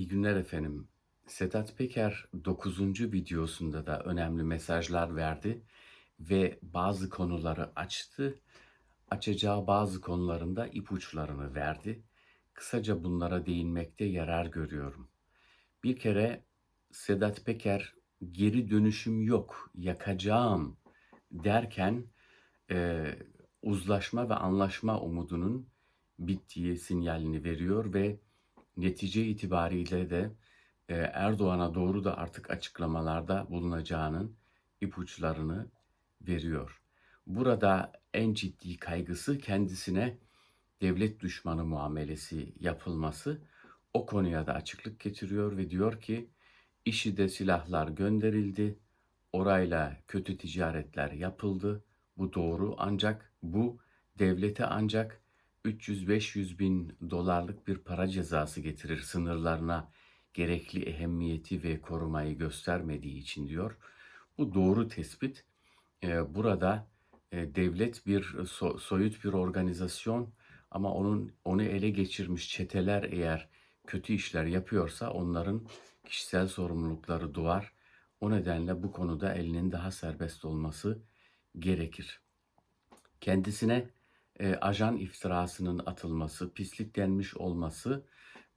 İyi günler efendim. Sedat Peker 9. videosunda da önemli mesajlar verdi ve bazı konuları açtı. Açacağı bazı konularında ipuçlarını verdi. Kısaca bunlara değinmekte yarar görüyorum. Bir kere Sedat Peker geri dönüşüm yok, yakacağım derken e, uzlaşma ve anlaşma umudunun bittiği sinyalini veriyor ve netice itibariyle de e, Erdoğan'a doğru da artık açıklamalarda bulunacağının ipuçlarını veriyor. Burada en ciddi kaygısı kendisine devlet düşmanı muamelesi yapılması. O konuya da açıklık getiriyor ve diyor ki işi de silahlar gönderildi. Orayla kötü ticaretler yapıldı. Bu doğru ancak bu devlete ancak 300-500 bin dolarlık bir para cezası getirir sınırlarına gerekli ehemmiyeti ve korumayı göstermediği için diyor. Bu doğru tespit. Ee, burada e, devlet bir so- soyut bir organizasyon ama onun onu ele geçirmiş çeteler eğer kötü işler yapıyorsa onların kişisel sorumlulukları doğar. O nedenle bu konuda elinin daha serbest olması gerekir. Kendisine e, ajan iftirasının atılması, pislik denmiş olması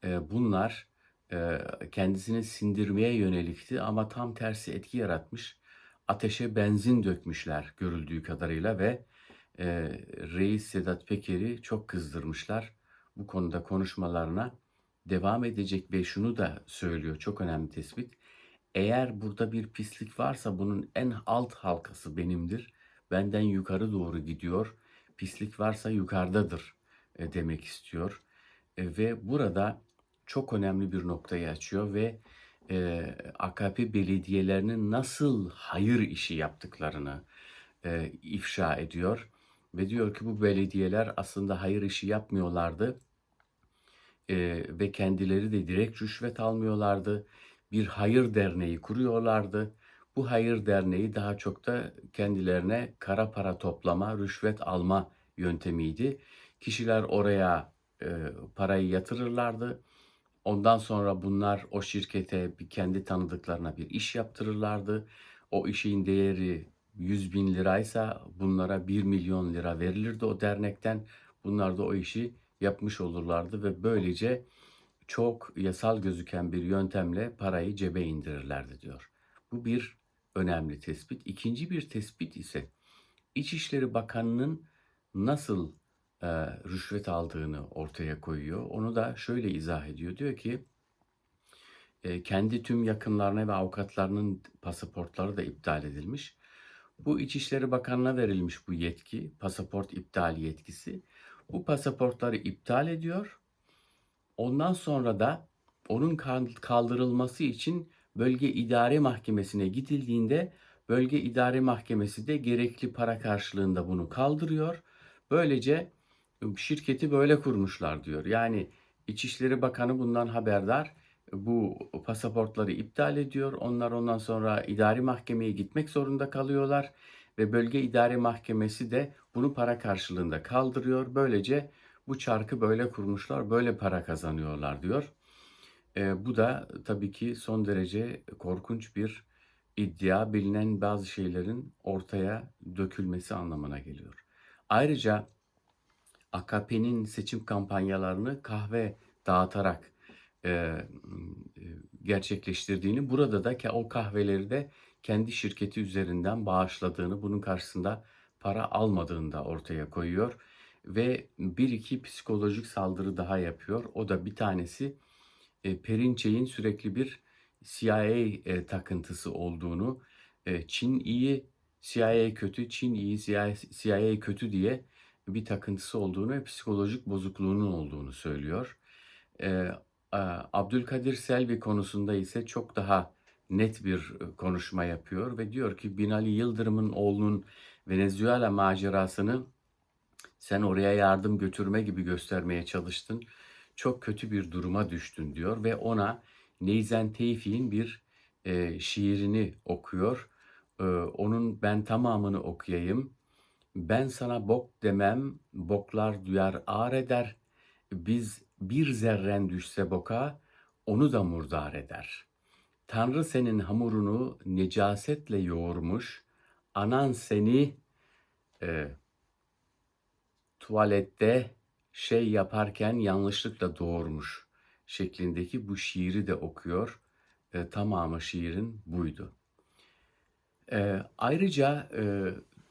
e, bunlar e, kendisini sindirmeye yönelikti ama tam tersi etki yaratmış. Ateşe benzin dökmüşler görüldüğü kadarıyla ve e, Reis Sedat Peker'i çok kızdırmışlar. Bu konuda konuşmalarına devam edecek ve şunu da söylüyor çok önemli tespit. Eğer burada bir pislik varsa bunun en alt halkası benimdir. Benden yukarı doğru gidiyor. Pislik varsa yukarıdadır e, demek istiyor. E, ve burada çok önemli bir noktayı açıyor ve e, AKP belediyelerinin nasıl hayır işi yaptıklarını e, ifşa ediyor. Ve diyor ki bu belediyeler aslında hayır işi yapmıyorlardı e, ve kendileri de direkt rüşvet almıyorlardı. Bir hayır derneği kuruyorlardı. Bu hayır derneği daha çok da kendilerine kara para toplama, rüşvet alma yöntemiydi. Kişiler oraya e, parayı yatırırlardı. Ondan sonra bunlar o şirkete bir kendi tanıdıklarına bir iş yaptırırlardı. O işin değeri 100 bin liraysa bunlara 1 milyon lira verilirdi o dernekten. Bunlar da o işi yapmış olurlardı ve böylece çok yasal gözüken bir yöntemle parayı cebe indirirlerdi diyor. Bu bir önemli tespit. İkinci bir tespit ise İçişleri Bakanı'nın nasıl e, rüşvet aldığını ortaya koyuyor. Onu da şöyle izah ediyor. Diyor ki e, kendi tüm yakınlarına ve avukatlarının pasaportları da iptal edilmiş. Bu İçişleri Bakanı'na verilmiş bu yetki, pasaport iptali yetkisi. Bu pasaportları iptal ediyor. Ondan sonra da onun kaldırılması için bölge idare mahkemesine gidildiğinde bölge idare mahkemesi de gerekli para karşılığında bunu kaldırıyor. Böylece şirketi böyle kurmuşlar diyor. Yani İçişleri Bakanı bundan haberdar. Bu pasaportları iptal ediyor. Onlar ondan sonra idari mahkemeye gitmek zorunda kalıyorlar ve bölge idare mahkemesi de bunu para karşılığında kaldırıyor. Böylece bu çarkı böyle kurmuşlar, böyle para kazanıyorlar diyor. E, bu da tabii ki son derece korkunç bir iddia, bilinen bazı şeylerin ortaya dökülmesi anlamına geliyor. Ayrıca AKP'nin seçim kampanyalarını kahve dağıtarak e, gerçekleştirdiğini, burada da o kahveleri de kendi şirketi üzerinden bağışladığını, bunun karşısında para almadığını da ortaya koyuyor ve bir iki psikolojik saldırı daha yapıyor. O da bir tanesi e, Perinçey'in sürekli bir CIA e, takıntısı olduğunu, e, Çin iyi, CIA kötü, Çin iyi, CIA, kötü diye bir takıntısı olduğunu ve psikolojik bozukluğunun olduğunu söylüyor. Abdülkadir Selvi konusunda ise çok daha net bir konuşma yapıyor ve diyor ki Binali Yıldırım'ın oğlunun Venezuela macerasını sen oraya yardım götürme gibi göstermeye çalıştın. Çok kötü bir duruma düştün diyor ve ona Neyzen Tevfik'in bir e, şiirini okuyor. E, onun ben tamamını okuyayım. Ben sana bok demem, boklar duyar ağır eder. Biz bir zerren düşse boka, onu da murdar eder. Tanrı senin hamurunu necasetle yoğurmuş, anan seni e, tuvalette şey yaparken yanlışlıkla doğurmuş şeklindeki bu şiiri de okuyor. E, tamamı şiirin buydu. E, ayrıca e,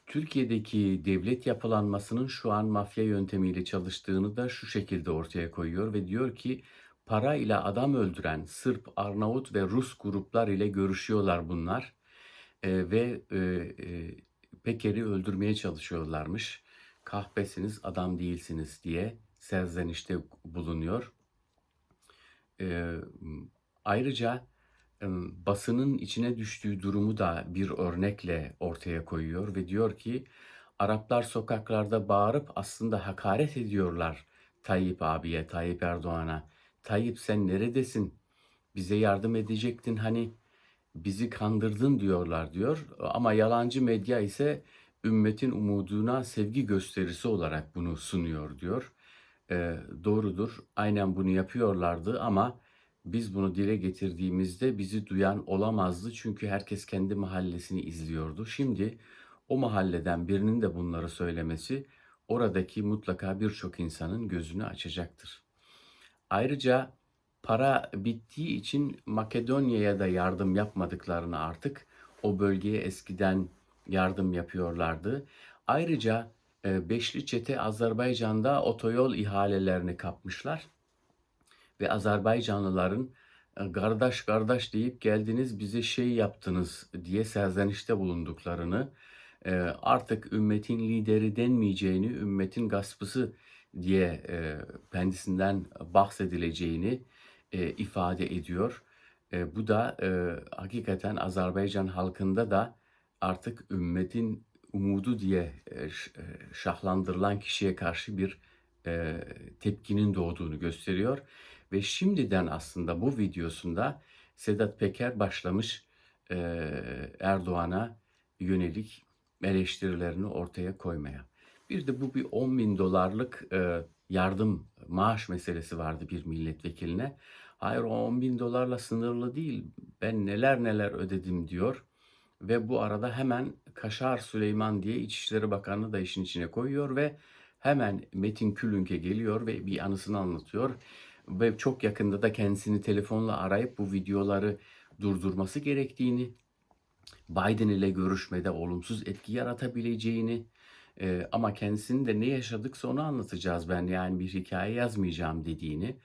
Türkiye'deki devlet yapılanmasının şu an mafya yöntemiyle çalıştığını da şu şekilde ortaya koyuyor ve diyor ki para ile adam öldüren Sırp, Arnavut ve Rus gruplar ile görüşüyorlar bunlar E, ve e, e, Peker'i öldürmeye çalışıyorlarmış. Kahpesiniz, adam değilsiniz diye serzenişte bulunuyor. E, ayrıca e, basının içine düştüğü durumu da bir örnekle ortaya koyuyor ve diyor ki Araplar sokaklarda bağırıp aslında hakaret ediyorlar Tayyip abiye, Tayyip Erdoğan'a. Tayyip sen neredesin? Bize yardım edecektin hani bizi kandırdın diyorlar diyor. Ama yalancı medya ise ümmetin umuduna sevgi gösterisi olarak bunu sunuyor diyor. E, doğrudur. Aynen bunu yapıyorlardı ama biz bunu dile getirdiğimizde bizi duyan olamazdı. Çünkü herkes kendi mahallesini izliyordu. Şimdi o mahalleden birinin de bunları söylemesi oradaki mutlaka birçok insanın gözünü açacaktır. Ayrıca para bittiği için Makedonya'ya da yardım yapmadıklarını artık o bölgeye eskiden yardım yapıyorlardı. Ayrıca e, Beşli Çete Azerbaycan'da otoyol ihalelerini kapmışlar ve Azerbaycanlıların e, kardeş kardeş deyip geldiniz bize şey yaptınız diye serzenişte bulunduklarını e, artık ümmetin lideri denmeyeceğini ümmetin gaspısı diye kendisinden bahsedileceğini ifade ediyor. Bu da hakikaten Azerbaycan halkında da artık ümmetin umudu diye şahlandırılan kişiye karşı bir tepkinin doğduğunu gösteriyor. Ve şimdiden aslında bu videosunda Sedat Peker başlamış e, Erdoğan'a yönelik eleştirilerini ortaya koymaya. Bir de bu bir 10 bin dolarlık e, yardım maaş meselesi vardı bir milletvekiline. Hayır o 10 bin dolarla sınırlı değil. Ben neler neler ödedim diyor. Ve bu arada hemen Kaşar Süleyman diye İçişleri Bakanı da işin içine koyuyor ve hemen Metin Külünk'e geliyor ve bir anısını anlatıyor ve çok yakında da kendisini telefonla arayıp bu videoları durdurması gerektiğini, Biden ile görüşmede olumsuz etki yaratabileceğini e, ama kendisinin de ne yaşadıksa onu anlatacağız ben yani bir hikaye yazmayacağım dediğini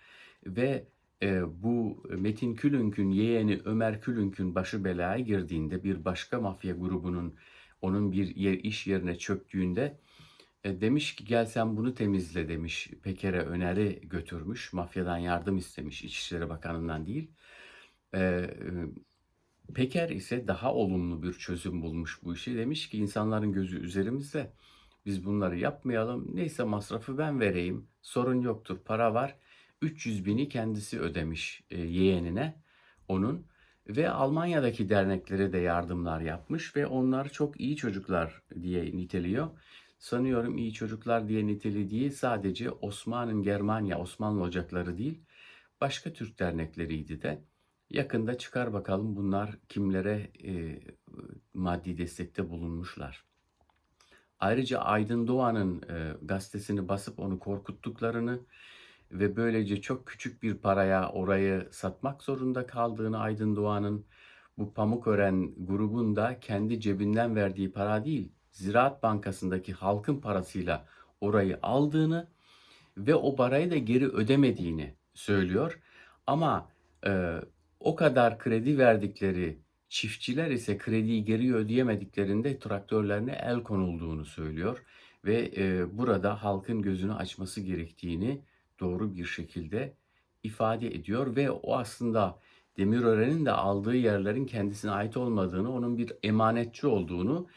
ve e, bu Metin Külünk'ün yeğeni Ömer Külünk'ün başı belaya girdiğinde bir başka mafya grubunun onun bir yer, iş yerine çöktüğünde e, demiş ki gel sen bunu temizle demiş. Peker'e öneri götürmüş. Mafyadan yardım istemiş İçişleri Bakanı'ndan değil. E, e, Peker ise daha olumlu bir çözüm bulmuş bu işi. Demiş ki insanların gözü üzerimizde. Biz bunları yapmayalım. Neyse masrafı ben vereyim. Sorun yoktur. Para var. 300 bini kendisi ödemiş e, yeğenine onun ve Almanya'daki derneklere de yardımlar yapmış ve onlar çok iyi çocuklar diye niteliyor sanıyorum iyi çocuklar diye nitelediği sadece Osman'ın Germanya Osmanlı Ocakları değil, başka Türk dernekleriydi de. Yakında çıkar bakalım bunlar kimlere e, maddi destekte bulunmuşlar. Ayrıca Aydın Doğan'ın e, gazetesini basıp onu korkuttuklarını ve böylece çok küçük bir paraya orayı satmak zorunda kaldığını Aydın Doğan'ın bu Pamukören grubunda kendi cebinden verdiği para değil, Ziraat Bankası'ndaki halkın parasıyla orayı aldığını ve o parayı da geri ödemediğini söylüyor. Ama e, o kadar kredi verdikleri çiftçiler ise krediyi geri ödeyemediklerinde traktörlerine el konulduğunu söylüyor ve e, burada halkın gözünü açması gerektiğini doğru bir şekilde ifade ediyor ve o aslında Demirören'in de aldığı yerlerin kendisine ait olmadığını, onun bir emanetçi olduğunu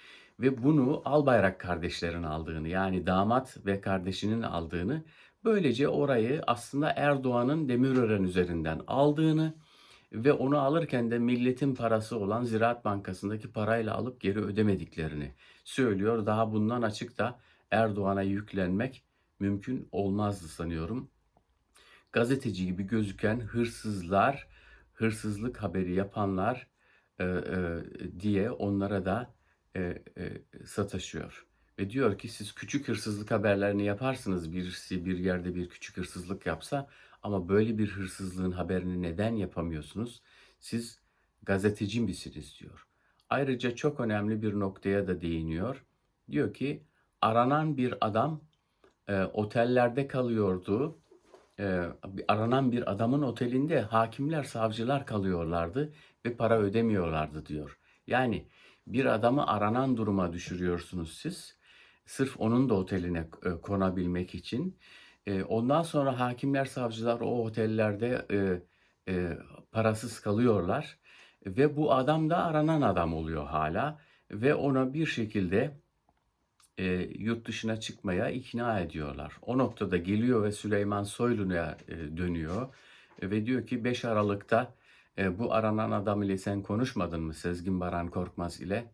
ve bunu Albayrak kardeşlerin aldığını yani damat ve kardeşinin aldığını böylece orayı aslında Erdoğan'ın Demirören üzerinden aldığını ve onu alırken de milletin parası olan Ziraat Bankası'ndaki parayla alıp geri ödemediklerini söylüyor. Daha bundan açık da Erdoğan'a yüklenmek mümkün olmazdı sanıyorum. gazeteci gibi gözüken hırsızlar, hırsızlık haberi yapanlar e, e, diye onlara da e, e, sataşıyor. Ve diyor ki siz küçük hırsızlık haberlerini yaparsınız birisi bir yerde bir küçük hırsızlık yapsa ama böyle bir hırsızlığın haberini neden yapamıyorsunuz? Siz gazeteci misiniz diyor. Ayrıca çok önemli bir noktaya da değiniyor. Diyor ki aranan bir adam e, otellerde kalıyordu. E, aranan bir adamın otelinde hakimler, savcılar kalıyorlardı ve para ödemiyorlardı diyor. Yani bir adamı aranan duruma düşürüyorsunuz siz. Sırf onun da oteline e, konabilmek için. E, ondan sonra hakimler, savcılar o otellerde e, e, parasız kalıyorlar ve bu adam da aranan adam oluyor hala ve ona bir şekilde e, yurt dışına çıkmaya ikna ediyorlar. O noktada geliyor ve Süleyman Soylu'ya e, dönüyor e, ve diyor ki 5 Aralık'ta e, bu aranan adam ile sen konuşmadın mı Sezgin Baran Korkmaz ile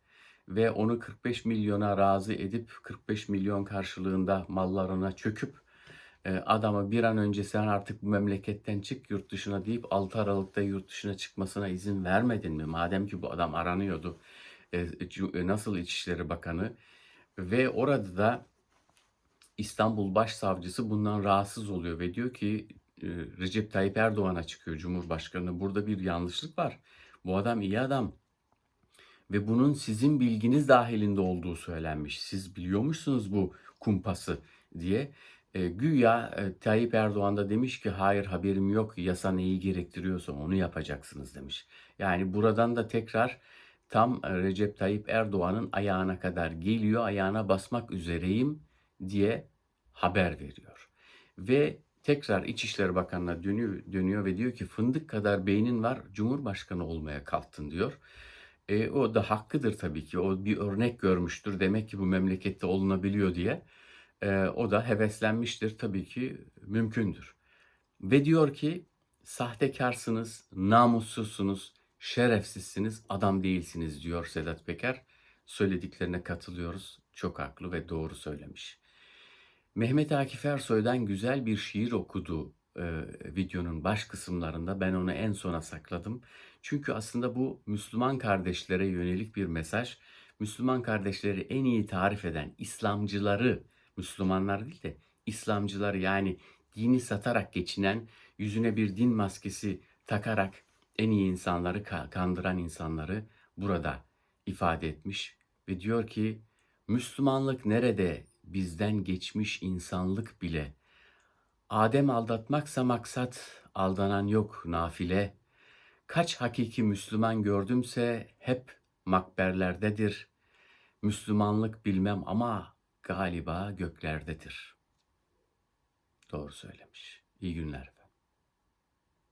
ve onu 45 milyona razı edip 45 milyon karşılığında mallarına çöküp e, adama bir an önce sen artık bu memleketten çık yurt dışına deyip 6 Aralık'ta yurt dışına çıkmasına izin vermedin mi? Madem ki bu adam aranıyordu. E, e, nasıl İçişleri Bakanı ve orada da İstanbul Başsavcısı bundan rahatsız oluyor ve diyor ki e, Recep Tayyip Erdoğan'a çıkıyor Cumhurbaşkanı. Burada bir yanlışlık var. Bu adam iyi adam ve bunun sizin bilginiz dahilinde olduğu söylenmiş. Siz biliyormuşsunuz bu kumpası diye. E, güya e, Tayyip Erdoğan da demiş ki hayır haberim yok yasa neyi gerektiriyorsa onu yapacaksınız demiş. Yani buradan da tekrar tam e, Recep Tayyip Erdoğan'ın ayağına kadar geliyor ayağına basmak üzereyim diye haber veriyor. Ve tekrar İçişleri Bakanı'na dönüyor, dönüyor ve diyor ki fındık kadar beynin var Cumhurbaşkanı olmaya kalktın diyor. E, o da hakkıdır tabii ki. O bir örnek görmüştür. Demek ki bu memlekette olunabiliyor diye. E, o da heveslenmiştir. Tabii ki mümkündür. Ve diyor ki sahtekarsınız, namussuzsunuz, şerefsizsiniz, adam değilsiniz diyor Sedat Peker. Söylediklerine katılıyoruz. Çok haklı ve doğru söylemiş. Mehmet Akif Ersoy'dan güzel bir şiir okudu e, videonun baş kısımlarında. Ben onu en sona sakladım. Çünkü aslında bu Müslüman kardeşlere yönelik bir mesaj. Müslüman kardeşleri en iyi tarif eden İslamcıları, Müslümanlar değil de İslamcıları yani dini satarak geçinen, yüzüne bir din maskesi takarak en iyi insanları ka- kandıran insanları burada ifade etmiş ve diyor ki Müslümanlık nerede bizden geçmiş insanlık bile Adem aldatmaksa maksat aldanan yok nafile Kaç hakiki Müslüman gördümse hep makberlerdedir. Müslümanlık bilmem ama galiba göklerdedir. Doğru söylemiş. İyi günler.